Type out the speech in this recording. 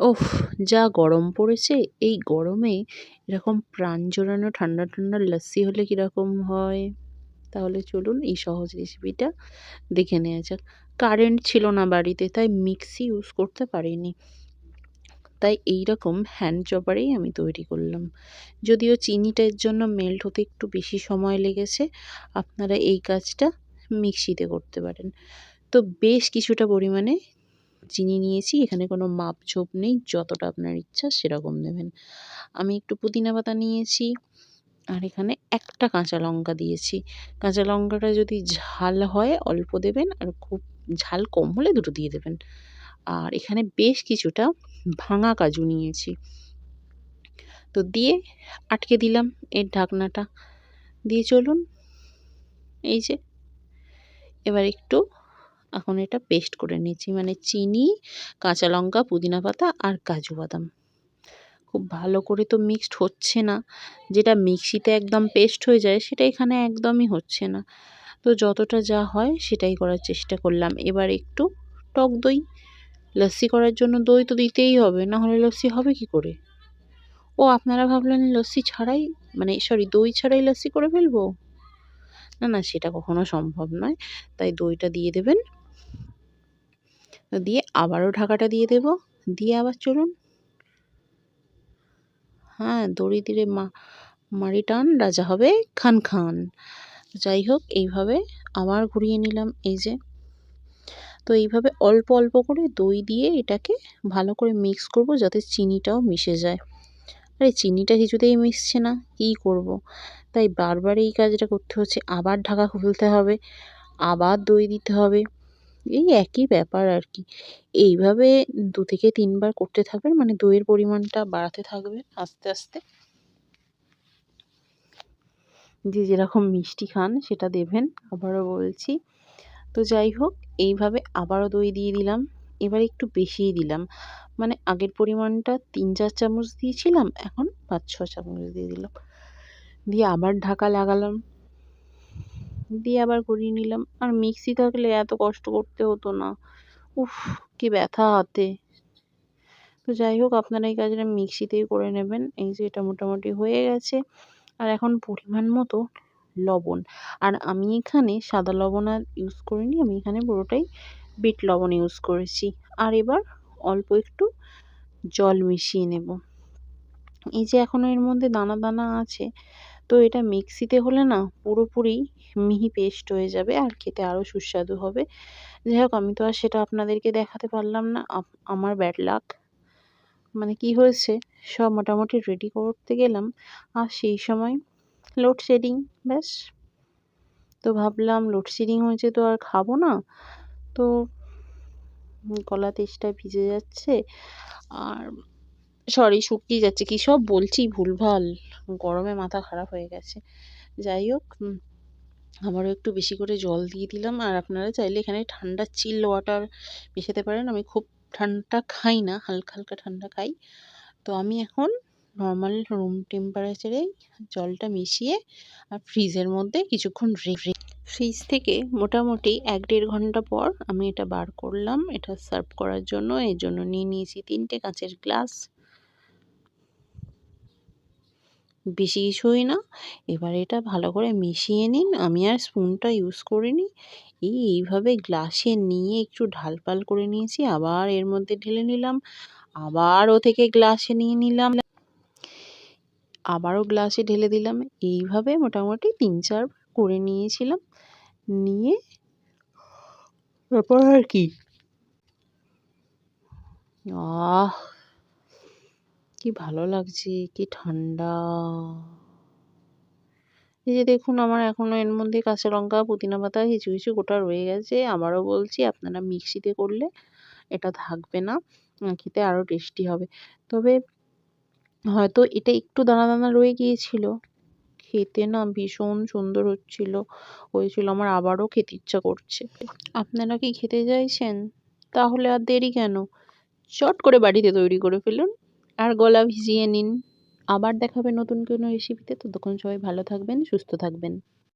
ওফ, যা গরম পড়েছে। এই গরমে এরকম প্রাণ জোড়ানো ঠান্ডা ঠান্ডা লস্যি হলে কীরকম হয়? তাহলে চলুন এই সহজ রেসিপিটা দেখে নেওয়া যাক। কারেন্ট ছিল না বাড়িতে, তাই মিক্সি ইউজ করতে পারিনি। তাই এই রকম হ্যান্ড চপারেই আমি তৈরি করলাম। যদিও চিনিটা এর জন্য মেল্ট হতে একটু বেশি সময় লেগেছে, আপনারা এই কাজটা মিক্সিতে করতে পারেন। তো বেশ কিছুটা পরিমাণে চিনি নিয়েছি, এখানে কোনো মাপ ঝোপ নেই, যতটা আপনার ইচ্ছা সেরকম নেবেন। আমি একটু পুদিনা পাতা নিয়েছি, আর এখানে একটা কাঁচা লঙ্কা দিয়েছি। কাঁচা লঙ্কাটা যদি ঝাল হয়, অল্প দেবেন, আর খুব ঝাল কম হলে দুটো দিয়ে দেবেন। আর এখানে বেশ কিছুটা ভাঙা কাজু নিয়েছি। তো দিয়ে আটকে দিলাম এর ঢাকনাটা। দিয়ে চলুন, এই যে, এবার একটু এখন এটা পেস্ট করে নিচ্ছি। মানে চিনি, কাঁচা লঙ্কা, পুদিনা পাতা আর কাজু বাদাম। খুব ভালো করে তো মিক্সড হচ্ছে না। যেটা মিক্সিতে একদম পেস্ট হয়ে যায়, সেটা এখানে একদমই হচ্ছে না। তো যতটা যা হয়, সেটাই করার চেষ্টা করলাম। এবার একটু টক দই। লস্যি করার জন্য দই তো দিতেই হবে, না হলে লস্যি হবে কি করে? ও, আপনারা ভাবলেন লস্যি ছাড়াই মানে সরি দই ছাড়াই লস্যি করে ফেলব? না না, সেটা কখনো সম্ভব নয়। তাই দইটা দিয়ে দেবেন। দিয়ে আবারও ঢাকাটা দিয়ে দেব। দিয়ে আবার চলুন। হ্যাঁ দড়ি দিয়ে মা, মারি টান, রাজা হবে খান খান। যাই হোক, এইভাবে আবার ঘুরিয়ে নিলাম এই যে। তো এইভাবে অল্প অল্প করে দই দিয়ে এটাকে ভালো করে মিক্স করব যাতে চিনিটাও মিশে যায়। আরে, চিনিটা কিছুতেই মিশছে না, কী করব। তাই বারবার এই কাজটা করতে হচ্ছে। আবার ঢাকা খুলতে হবে, আবার দই দিতে হবে। এই একই ব্যাপার আর কি। এইভাবে দু থেকে তিনবার করতে থাকবেন মানে দইয়ের পরিমাণটা বাড়াতে থাকবে আস্তে আস্তে। যে যেরকম মিষ্টি খান সেটা দেবেন, আবারও বলছি। তো যাই হোক, এইভাবে আবারও দই দিয়ে দিলাম। এবার একটু বেশিই দিলাম। মানে আগের পরিমাণটা তিন, চার চামচ দিয়েছিলাম, এখন পাঁচ, ছ চামচ দিয়ে দিলাম। দিয়ে আবার ঢাকা লাগালাম। দিয়ে আবার করিয়ে নিলাম। আর মিক্সি থাকলে এত কষ্ট করতে হতো না। উফ, কি ব্যথা হাতে। তো যাই হোক, আপনারা এই কাজটা মিক্সিতেই করে নেবেন। এই যে এটা মোটামুটি হয়ে গেছে। আর এখন পরিমাণ মতো লবণ। আর আমি এখানে সাদা লবণ আর ইউজ করিনি, আমি এখানে পুরোটাই বিট লবণ ইউজ করেছি। আর এবার অল্প একটু জল মিশিয়ে নেব। এই যে এখনও এর মধ্যে দানা দানা আছে তো এটা মিক্সিতে হলে না পুরোপুরি মিহি পেস্ট হয়ে যাবে আর খেতে আরও সুস্বাদু হবে। যাই হোক, আমি তো আর সেটা আপনাদেরকে দেখাতে পারলাম না। আমার ব্যাড লাক মানে কি হয়েছে? সব মোটামুটি রেডি করতে গেলাম। আর সেই সময় লোডশেডিং ব্যাস। তো ভাবলাম লোডশেডিং হয়েছে তো আর খাব না। তো গলা তেষ্টা ভিজে যাচ্ছে। আর সরি শুকিয়ে যাচ্ছে। কী সব বলছি? ভুলভাল। গরমে মাথা খারাপ হয়ে গেছে। যাই হোক আবারও একটু বেশি করে জল দিয়ে দিলাম। আর আপনারা চাইলে এখানে ঠান্ডা চিল ওয়াটার মেশাতে পারেন। আমি খুব ঠান্ডা খাই না, হালকা হালকা ঠান্ডা খাই। তো আমি এখন নর্মাল রুম টেম্পারেচারেই জলটা মিশিয়ে আর ফ্রিজের মধ্যে কিছুক্ষণ ফ্রিজ থেকে মোটামুটি এক দেড় ঘণ্টা পর আমি এটা বার করলাম। এটা সার্ভ করার জন্য। এর জন্য নিয়ে নিয়েছি তিনটে কাঁচের গ্লাস বেশি কিছুই না। এবার এটা ভালো করে মিশিয়ে নিন। আমি আর স্পুনটা ইউজ করিনি। এই এইভাবে গ্লাসে নিয়ে একটু ঢালপাল করে নিয়েছি। আবার এর মধ্যে ঢেলে নিলাম। আবার ও থেকে গ্লাসে নিয়ে নিলাম। আবারও গ্লাসে ঢেলে দিলাম। এইভাবে মোটামুটি তিন চার করে নিয়েছিলাম। নিয়ে তারপর আর কি? আহ কি ভালো লাগছে, কি ঠান্ডা। এই যে দেখুন, আমার এখনও এর মধ্যে কাঁচা লঙ্কা, পুদিনা পাতা, কিছু কিছু গোটা রয়ে গেছে। আবারও বলছি, আপনারা মিক্সিতে করলে এটা থাকবে না খেতে আরও টেস্টি হবে। তবে হয়তো এটা একটু দানা দানা রয়ে গিয়েছিল। খেতে না ভীষণ সুন্দর হচ্ছিল, হয়েছিল। আমার আবারও খেতে ইচ্ছা করছে। আপনারা কি খেতে চাইছেন? তাহলে আর দেরি কেন? চট করে বাড়িতে তৈরি করে ফেলুন। আর গলা ভিজিয়ে নিন। আবার দেখাবে নতুন কোনো রেসিপিতে ততক্ষণ সবাই ভালো থাকবেন, সুস্থ থাকবেন।